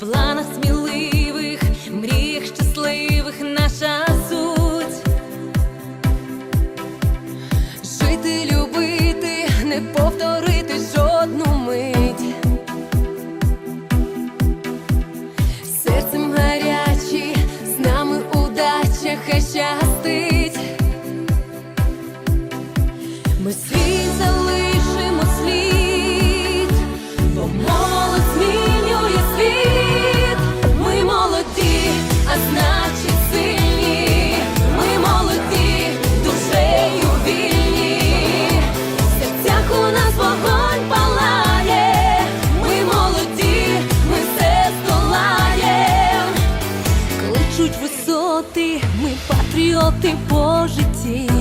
планах сміливих, мріях щасливих наша суть. Жити, любити, не повторити жодну мить. Серцем гарячі, з нами удача хай щастить. Ми свій залишимо. Сяють висоти, ми патріоти по житті.